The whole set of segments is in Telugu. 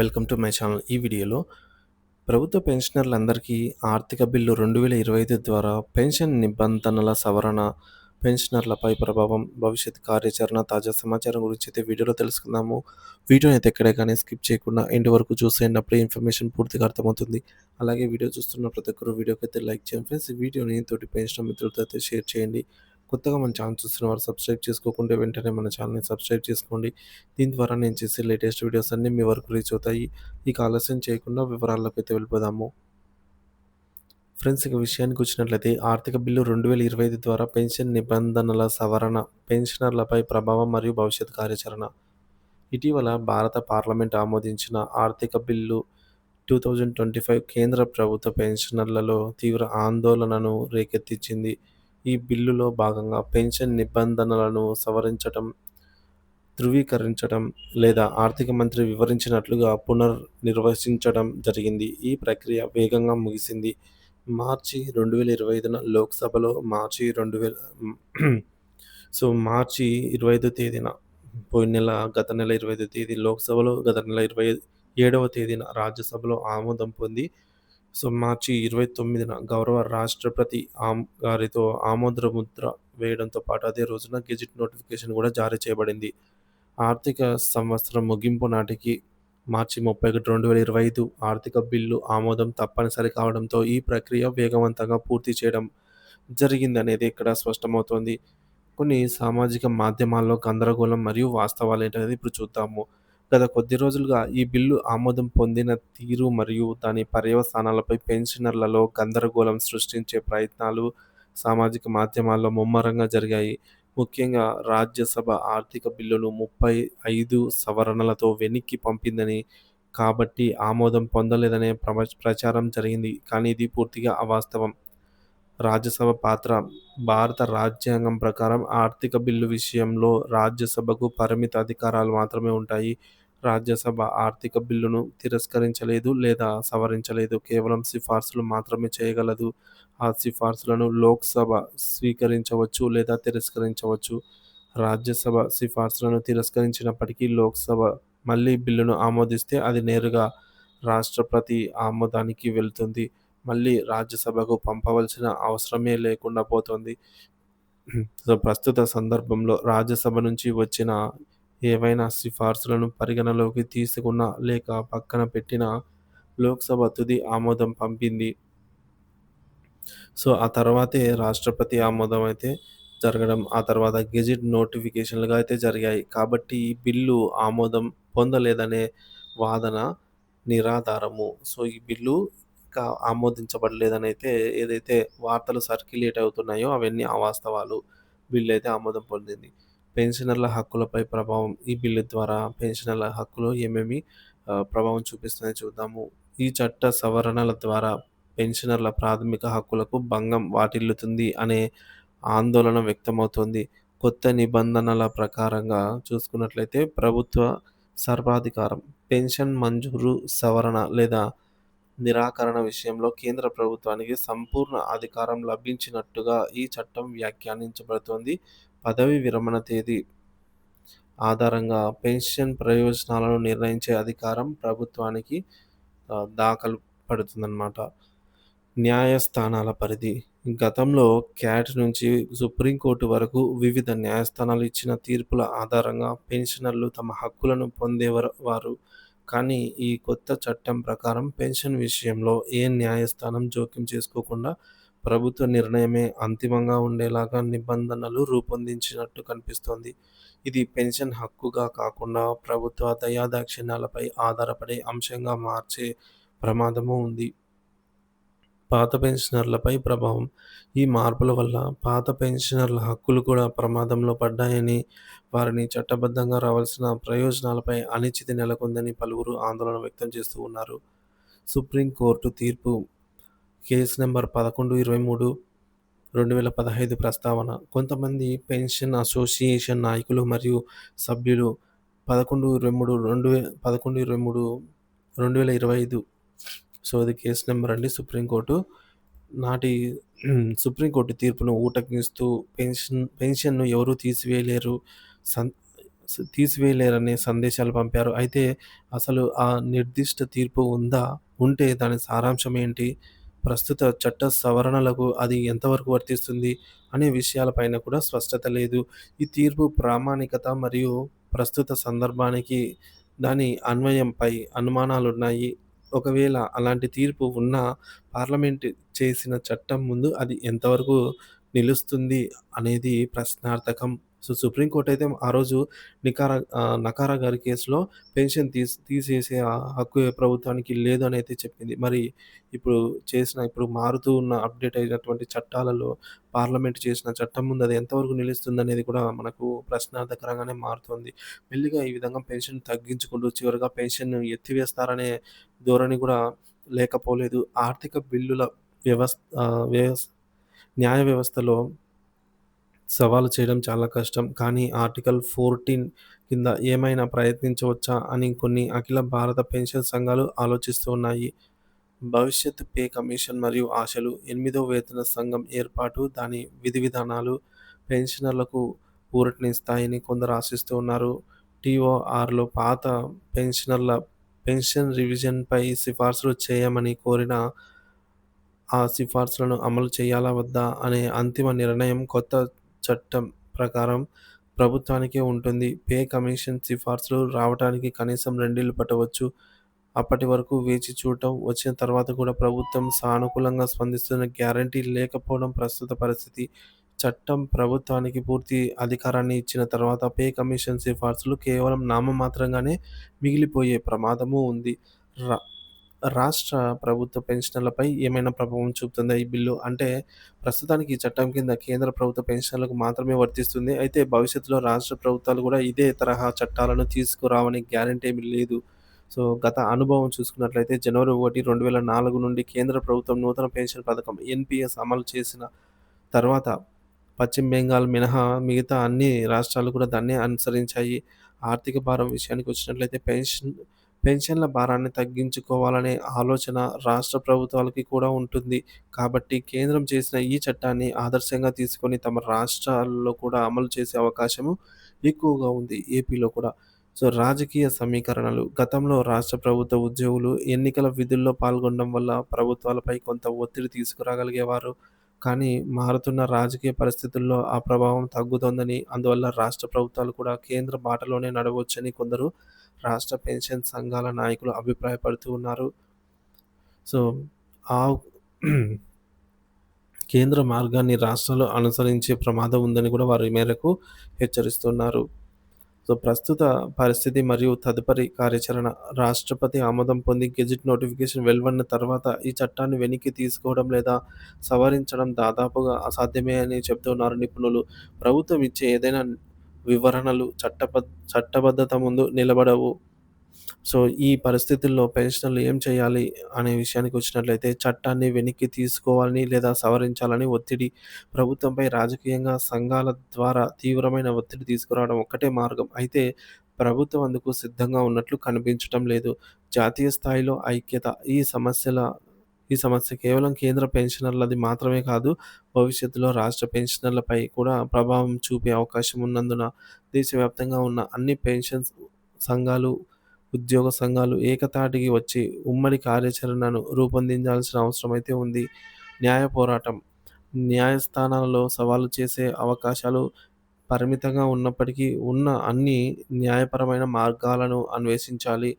Welcome to my channel. ఈ వీడియోలో ప్రభుత్వ పెన్షనర్లందరికీ ఆర్థిక బిల్లు రెండు వేల ఇరవై ఐదు ద్వారా పెన్షన్ నిబంధనల సవరణ పెన్షనర్లపై ప్రభావం భవిష్యత్ కార్యాచరణ తాజా సమాచారం గురించి అయితే వీడియోలో తెలుసుకుందాము. వీడియోని అయితే ఎక్కడే కానీ స్కిప్ చేయకుండా ఎండ్ వరకు చూసేయండి. అప్పుడే ఇన్ఫర్మేషన్ పూర్తిగా అర్థమవుతుంది. అలాగే వీడియో చూస్తున్న ప్రతి ఒక్కరు వీడియోకి అయితే లైక్ చేయండి. ఫ్రెండ్స్ వీడియోని తోటి పెన్షన్ మిత్రులతో అయితే షేర్ చేయండి. కొత్తగా మన ఛానల్ చూస్తున్న వారు సబ్స్క్రైబ్ చేసుకోకుండా వెంటనే మన ఛానల్ని సబ్స్క్రైబ్ చేసుకోండి. దీని ద్వారా నేను చేసే లేటెస్ట్ వీడియోస్ అన్నీ మీ వరకు రీచ్ అవుతాయి. ఇక ఆలస్యం చేయకుండా వివరాల్లోకి అయితే వెళ్ళిపోదాము. ఫ్రెండ్స్ ఇక విషయానికి వచ్చినట్లయితే ఆర్థిక బిల్లు రెండు వేల ఇరవై ఐదు ద్వారా పెన్షన్ నిబంధనల సవరణ పెన్షనర్లపై ప్రభావం మరియు భవిష్యత్ కార్యాచరణ. ఇటీవల భారత పార్లమెంట్ ఆమోదించిన ఆర్థిక bill two thousand twenty five కేంద్ర ప్రభుత్వ పెన్షనర్లలో తీవ్ర ఆందోళనను రేకెత్తించింది. ఈ బిల్లులో భాగంగా పెన్షన్ నిబంధనలను సవరించడం ధృవీకరించడం లేదా ఆర్థిక మంత్రి వివరించినట్లుగా పునర్నిర్వచించడం జరిగింది. ఈ ప్రక్రియ వేగంగా ముగిసింది. మార్చి రెండు వేల ఇరవై ఐదున లోక్సభలో మార్చి రెండు వేల సో మార్చి ఇరవై ఐదో తేదీన పోయిన నెల గత నెల ఇరవై ఐదో తేదీ లోక్సభలో గత నెల ఇరవై ఏడవ తేదీన రాజ్యసభలో ఆమోదం పొంది సో మార్చి ఇరవై తొమ్మిదిన గౌరవ రాష్ట్రపతి ఆమ్ గారితో ఆమోదముద్ర వేయడంతో పాటు అదే రోజున గెజిట్ నోటిఫికేషన్ కూడా జారీ చేయబడింది. ఆర్థిక సంవత్సరం ముగింపు నాటికి మార్చి ముప్పై ఒకటి రెండు వేల ఇరవై ఐదు ఆర్థిక బిల్లు ఆమోదం తప్పనిసరి కావడంతో ఈ ప్రక్రియ వేగవంతంగా పూర్తి చేయడం జరిగిందనేది ఇక్కడ స్పష్టమవుతోంది. కొన్ని సామాజిక మాధ్యమాల్లో గందరగోళం మరియు వాస్తవాలు ఏంటనేది ఇప్పుడు చూద్దాము. గత కొద్ది రోజులుగా ఈ బిల్లు ఆమోదం పొందిన తీరు మరియు దాని పర్యవసానాలపై పెన్షనర్లలో గందరగోళం సృష్టించే ప్రయత్నాలు సామాజిక మాధ్యమాల్లో ముమ్మరంగా జరిగాయి. ముఖ్యంగా రాజ్యసభ ఆర్థిక బిల్లును ముప్పై ఐదు సవరణలతో వెనక్కి పంపిందని కాబట్టి ఆమోదం పొందలేదనే ప్రచారం జరిగింది. కానీ ఇది పూర్తిగా అవాస్తవం. రాజ్యసభ పాత్ర భారత రాజ్యాంగం ప్రకారం ఆర్థిక బిల్లు విషయంలో రాజ్యసభకు పరిమిత అధికారాలు మాత్రమే ఉంటాయి. రాజ్యసభ ఆర్థిక బిల్లును తిరస్కరించలేదు లేదా సవరించలేదు. కేవలం సిఫార్సులు మాత్రమే చేయగలదు. ఆ సిఫార్సులను లోక్సభ స్వీకరించవచ్చు లేదా తిరస్కరించవచ్చు. రాజ్యసభ సిఫార్సులను తిరస్కరించినప్పటికీ లోక్సభ మళ్ళీ బిల్లును ఆమోదిస్తే అది నేరుగా రాష్ట్రపతి ఆమోదానికి వెళ్తుంది. మళ్ళీ రాజ్యసభకు పంపవలసిన అవసరమే లేకుండా పోతుంది. సో ప్రస్తుత సందర్భంలో రాజ్యసభ నుంచి వచ్చిన ఏవైనా సిఫార్సులను పరిగణలోకి తీసుకున్న లేక పక్కన పెట్టిన లోక్సభ తుది ఆమోదం పంపింది. సో ఆ తర్వాతే రాష్ట్రపతి ఆమోదం అయితే జరగడం ఆ తర్వాత గెజిట్ నోటిఫికేషన్లుగా అయితే జరిగాయి. కాబట్టి ఈ బిల్లు ఆమోదం పొందలేదనే వాదన నిరాధారము. సో ఈ బిల్లు ఇంకా ఆమోదించబడలేదని అయితే ఏదైతే వార్తలు సర్క్యులేట్ అవుతున్నాయో అవన్నీ అవాస్తవాలు. బిల్లు అయితే ఆమోదం పొందింది. పెన్షనర్ల హక్కులపై ప్రభావం ఈ బిల్లు ద్వారా పెన్షనర్ల హక్కులు ఏమేమి ప్రభావం చూపిస్తుందని చూద్దాము. ఈ చట్ట సవరణల ద్వారా పెన్షనర్ల ప్రాథమిక హక్కులకు భంగం వాటిల్లుతుంది అనే ఆందోళన వ్యక్తమవుతోంది. కొత్త నిబంధనల ప్రకారంగా చూసుకున్నట్లయితే ప్రభుత్వ సర్వాధికారం పెన్షన్ మంజూరు సవరణ లేదా నిరాకరణ విషయంలో కేంద్ర ప్రభుత్వానికి సంపూర్ణ అధికారం లభించినట్టుగా ఈ చట్టం వ్యాఖ్యానించబడుతోంది. పదవి విరమణ తేదీ ఆధారంగా పెన్షన్ ప్రయోజనాలను నిర్ణయించే అధికారం ప్రభుత్వానికి దాఖలు పడుతుందన్నమాట. న్యాయస్థానాల పరిధి. గతంలో క్యాట్ నుంచి సుప్రీంకోర్టు వరకు వివిధ న్యాయస్థానాలు ఇచ్చిన తీర్పుల ఆధారంగా పెన్షనర్లు తమ హక్కులను పొందేవారు కానీ ఈ కొత్త చట్టం ప్రకారం పెన్షన్ విషయంలో ఏ న్యాయస్థానం జోక్యం చేసుకోకుండా ప్రభుత్వ నిర్ణయమే అంతిమంగా ఉండేలాగా నిబంధనలు రూపొందించినట్టు కనిపిస్తోంది. ఇది పెన్షన్ హక్కుగా కాకుండా ప్రభుత్వ దయాదాక్షిణ్యాలపై ఆధారపడే అంశంగా మార్చే ప్రమాదము ఉంది. పాత పెన్షనర్లపై ప్రభావం. ఈ మార్పుల వల్ల పాత పెన్షనర్ల హక్కులు కూడా ప్రమాదంలో పడ్డాయని వారిని చట్టబద్ధంగా రావాల్సిన ప్రయోజనాలపై అనిశ్చితి నెలకొందని పలువురు ఆందోళన వ్యక్తం చేస్తూ ఉన్నారు. సుప్రీంకోర్టు తీర్పు కేసు నెంబర్ పదకొండు ఇరవై మూడు రెండు వేల పదహైదు ప్రస్తావన కొంతమంది పెన్షన్ అసోసియేషన్ నాయకులు మరియు సభ్యులు పదకొండు ఇరవై మూడు రెండు వే పదకొండు ఇరవై మూడు రెండు వేల ఇరవై ఐదు సో అది కేసు నెంబర్ అండి సుప్రీంకోర్టు నాటి సుప్రీంకోర్టు తీర్పును ఊటకిస్తూ పెన్షన్ పెన్షన్ను ఎవరూ తీసివేయలేరు సం తీసివేయలేరనే సందేశాలు పంపారు. అయితే అసలు ఆ నిర్దిష్ట తీర్పు ఉందా? ఉంటే దాని సారాంశం ఏంటి? ప్రస్తుత చట్ట సవరణలకు అది ఎంతవరకు వర్తిస్తుంది? అనే విషయాలపైన కూడా స్పష్టత లేదు. ఈ తీర్పు ప్రామాణికత మరియు ప్రస్తుత సందర్భానికి దాని అన్వయంపై అనుమానాలున్నాయి. ఒకవేళ అలాంటి తీర్పు ఉన్నా పార్లమెంట్ చేసిన చట్టం ముందు అది ఎంతవరకు నిలుస్తుంది అనేది ప్రశ్నార్థకం. సో, సుప్రీం కోర్ట్ అయితే ఆ రోజు నికారా నకారా గారి కేసులో పెన్షన్ తీసి తీసేసే హక్కు ప్రభుత్వానికి లేదు అని అయితే చెప్పింది. మరి ఇప్పుడు చేసిన ఇప్పుడు మారుతూ ఉన్న అప్‌డేట్ అయినటువంటి చట్టాలలో పార్లమెంట్ చేసిన చట్టం ముందు అది ఎంతవరకు నిలుస్తుందనేది కూడా మనకు ప్రశ్నార్థకరంగానే మారుతుంది. మెల్లిగా ఈ విధంగా పెన్షన్ తగ్గించుకుంటూ చివరిగా పెన్షన్ ఎత్తివేస్తారనే ధోరణి కూడా లేకపోలేదు. ఆర్థిక బిల్లుల వ్యవస్థ వ్యవస్థ న్యాయ వ్యవస్థలో సవాలు చేయడం చాలా కష్టం. కానీ ఆర్టికల్ 14 కింద ఏమైనా ప్రయత్నించవచ్చా అని కొన్ని అఖిల భారత పెన్షన్ సంఘాలు ఆలోచిస్తూ ఉన్నాయి. భవిష్యత్ పే కమిషన్ మరియు ఆశలు, ఎనిమిదో వేతన సంఘం ఏర్పాటు, దాని విధి విధానాలు పెన్షనర్లకు ఊరటనిస్తాయని కొందరు ఆశిస్తూ ఉన్నారు. టీఓఆర్‌లో పాత పెన్షనర్ల పెన్షన్ రివిజన్‌పై సిఫార్సులు చేయమని కోరిన ఆ సిఫార్సులను అమలు చేయాలా వద్దా అనే అంతిమ నిర్ణయం కొత్త చట్టం ప్రకారం ప్రభుత్వానికే ఉంటుంది. పే కమిషన్ సిఫార్సులు రావటానికి కనీసం రెండేళ్ళు పట్టవచ్చు. అప్పటి వరకు వేచి చూడటం, వచ్చిన తర్వాత కూడా ప్రభుత్వం సానుకూలంగా స్పందిస్తున్న గ్యారంటీ లేకపోవడం ప్రస్తుత పరిస్థితి. చట్టం ప్రభుత్వానికి పూర్తి అధికారాన్ని ఇచ్చిన తర్వాత పే కమిషన్ సిఫార్సులు కేవలం నామమాత్రంగానే మిగిలిపోయే ప్రమాదము ఉంది. రా రాష్ట్ర ప్రభుత్వ పెన్షనర్లపై ఏమైనా ప్రభావం చూపుతుందా ఈ బిల్లు? అంటే ప్రస్తుతానికి ఈ చట్టం కింద కేంద్ర ప్రభుత్వ పెన్షనర్లకు మాత్రమే వర్తిస్తుంది. అయితే భవిష్యత్తులో రాష్ట్ర ప్రభుత్వాలు కూడా ఇదే తరహా చట్టాలను తీసుకురావని గ్యారంటీ ఏమీ లేదు. సో, గత అనుభవం చూసుకున్నట్లయితే జనవరి 1, 2004 నుండి కేంద్ర ప్రభుత్వం నూతన పెన్షన్ పథకం ఎన్పిఎస్ అమలు చేసిన తర్వాత పశ్చిమ బెంగాల్ మినహా మిగతా అన్ని రాష్ట్రాలు కూడా దాన్నే అనుసరించాయి. ఆర్థిక భారం విషయానికి వచ్చినట్లయితే పెన్షన్ పెన్షన్ల భారాన్ని తగ్గించుకోవాలనే ఆలోచన రాష్ట్ర ప్రభుత్వాలకి కూడా ఉంటుంది. కాబట్టి కేంద్రం చేసిన ఈ చట్టాన్ని ఆదర్శంగా తీసుకొని తమ రాష్ట్రాల్లో కూడా అమలు చేసే అవకాశము ఎక్కువగా ఉంది. ఏపీలో కూడా. సో, రాజకీయ సమీకరణలు గతంలో రాష్ట్ర ప్రభుత్వ ఉద్యోగులు ఎన్నికల విధుల్లో పాల్గొనడం వల్ల ప్రభుత్వాలపై కొంత ఒత్తిడి తీసుకురాగలిగేవారు. కానీ మారుతున్న రాజకీయ పరిస్థితుల్లో ఆ ప్రభావం తగ్గుతోందని, అందువల్ల రాష్ట్ర ప్రభుత్వాలు కూడా కేంద్ర బాటలోనే నడవచ్చని కొందరు రాష్ట్ర పెన్షన్ సంఘాల నాయకులు అభిప్రాయపడుతూ ఉన్నారు. సో, ఆ కేంద్ర మార్గాన్ని రాష్ట్రాలు అనుసరించే ప్రమాదం ఉందని కూడా వారి మేరకు హెచ్చరిస్తున్నారు. సో, ప్రస్తుత పరిస్థితి మరియు తదుపరి కార్యాచరణ రాష్ట్రపతి ఆమోదం పొంది గెజిట్ నోటిఫికేషన్ వెలువడిన తర్వాత ఈ చట్టాన్ని వెనక్కి తీసుకోవడం లేదా సవరించడం దాదాపుగా అసాధ్యమే అని చెబుతున్నారు నిపుణులు. ప్రభుత్వం ఇచ్చే ఏదైనా వివరణలు చట్టబద్ చట్టబద్ధత ముందు నిలబడవు. సో, ఈ పరిస్థితుల్లో పెన్షనర్లు ఏం చేయాలి అనే విషయానికి వచ్చినట్లయితే చట్టాన్ని వెనక్కి తీసుకోవాలని లేదా సవరించాలని ఒత్తిడి ప్రభుత్వంపై రాజకీయంగా సంఘాల ద్వారా తీవ్రమైన ఒత్తిడి తీసుకురావడం ఒక్కటే మార్గం. అయితే ప్రభుత్వం అందుకు సిద్ధంగా ఉన్నట్లు కనిపించటం లేదు. జాతీయ స్థాయిలో ఐక్యత ఈ సమస్యల ఈ సమస్య కేవలం కేంద్ర పెన్షనర్లది మాత్రమే కాదు, భవిష్యత్తులో రాష్ట్ర పెన్షనర్లపై కూడా ప్రభావం చూపే అవకాశం ఉన్నందున దేశవ్యాప్తంగా ఉన్న అన్ని పెన్షన్ సంఘాలు, ఉద్యోగ సంఘాలు ఏకతాటికి వచ్చి ఉమ్మడి కార్యాచరణను రూపొందించాల్సిన అవసరమైతే ఉంది. న్యాయ పోరాటం న్యాయస్థానాలలో సవాలు చేసే అవకాశాలు పరిమితంగా ఉన్నప్పటికీ ఉన్న అన్ని న్యాయపరమైన మార్గాలను అన్వేషించాలి.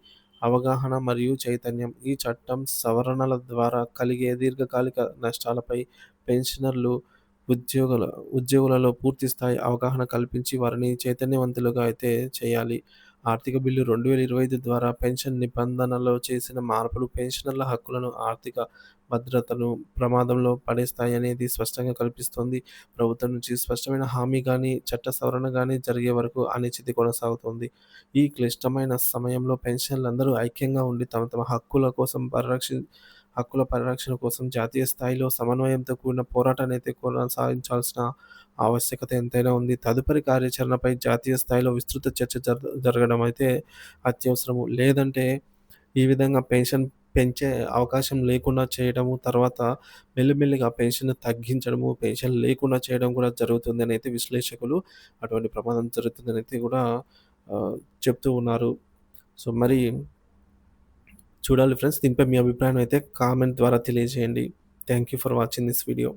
అవగాహన మరియు చైతన్యం ఈ చట్టం సవరణల ద్వారా కలిగే దీర్ఘకాలిక నష్టాలపై పెన్షనర్లు, ఉద్యోగుల ఉద్యోగులలో పూర్తి స్థాయి అవగాహన కల్పించి వారిని చైతన్యవంతులుగా అయితే చేయాలి. ఆర్థిక బిల్లు 2025 ద్వారా పెన్షన్ నిబంధనలో చేసిన మార్పులు పెన్షనర్ల హక్కులను, ఆర్థిక భద్రతను ప్రమాదంలో పడేస్తాయనేది స్పష్టంగా కల్పిస్తోంది ప్రభుత్వం నుంచి స్పష్టమైన హామీ కానీ చట్ట సవరణ కానీ జరిగే వరకు అనిశ్చితి కొనసాగుతోంది. ఈ క్లిష్టమైన సమయంలో పెన్షన్లందరూ ఐక్యంగా ఉండి తమ తమ హక్కుల కోసం పరిరక్షి హక్కుల పరిరక్షణ కోసం జాతీయ స్థాయిలో సమన్వయంతో కూడిన పోరాటాన్నయితే కొనసాగించాల్సిన ఆవశ్యకత ఎంతైనా ఉంది. తదుపరి కార్యాచరణపై జాతీయ స్థాయిలో విస్తృత చర్చ జర జరగడం అయితే అత్యవసరము. లేదంటే ఈ విధంగా పెన్షన్ పెంచే అవకాశం లేకుండా చేయడము, తర్వాత మెల్లిమెల్లిగా పెన్షన్ తగ్గించడము, పెన్షన్ లేకుండా చేయడం కూడా జరుగుతుందనైతే విశ్లేషకులు అటువంటి ప్రమాదం జరుగుతుందనైతే కూడా చెప్తూ ఉన్నారు. సో, మరి చూడాలి ఫ్రెండ్స్. దీనిపై మీ అభిప్రాయం అయితే కామెంట్ ద్వారా తెలియజేయండి. Thank you for watching this video.